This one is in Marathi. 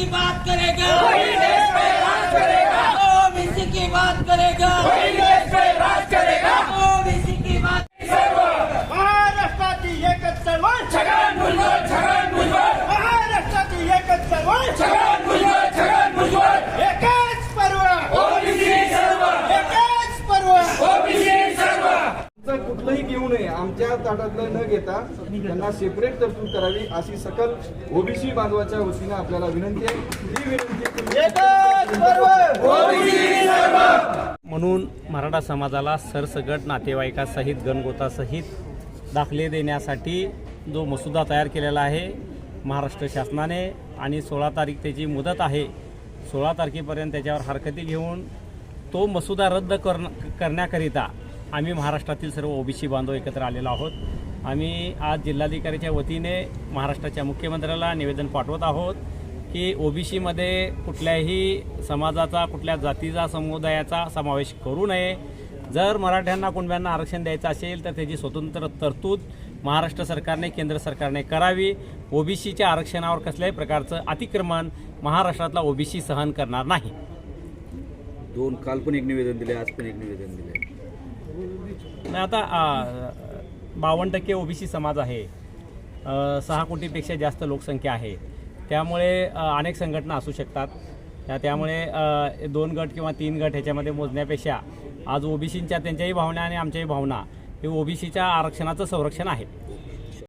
की बात करेगा? कुठलंही घेऊ नये आमच्या ताटातलं न घेता त्यांना सेपरेट तरतूद करावी अशी सकल ओबीसी बांधवाच्या वतीनं आपल्याला विनंती आहे. ही विनंती तुम्ही एकच पर्व म्हणून मराठा समाजाला सरसगट नातेवाईकासहित गणगोतासहित दाखले देण्यासाठी जो मसुदा तयार केलेला आहे महाराष्ट्र शासनाने आणि सोळा तारीख त्याची मुदत आहे सोळा तारखेपर्यंत त्याच्यावर हरकती घेऊन तो मसुदा रद्द करण करण्याकरिता आम्ही महाराष्ट्रातील सर्व ओबीसी बांधव एकत्र आलेलो आहोत. आम्ही आज जिल्हाधिकारीच्या वतीने महाराष्ट्राच्या मुख्यमंत्र्याला निवेदन पाठवत आहोत की ओबीसीमध्ये कुठल्याही समाजाचा कुठल्या जातीचा समुदायाचा समावेश करू नये. जर मराठ्यांना कुणब्यांना आरक्षण द्यायचं असेल तर त्याची स्वतंत्र तरतूद महाराष्ट्र सरकारने केंद्र सरकारने करावी. ओबीसीच्या आरक्षणावर कसल्याही प्रकारचं अतिक्रमण महाराष्ट्रातला ओबीसी सहन करणार नाही. दोन काल पण एक निवेदन दिले आज पण एक निवेदन दिले नाही आता बावन्न टक्के ओबीसी समाज आहे. सहा कोटीपेक्षा जास्त लोकसंख्या आहे. त्यामुळे अनेक संघटना असू शकतात. त्यामुळे दोन गट किंवा तीन गट ह्याच्यामध्ये मोजण्यापेक्षा आज ओबीसींच्या त्यांच्याही भावना आणि आमच्याही भावना हे ओबीसीच्या आरक्षणाचं संरक्षण आहे.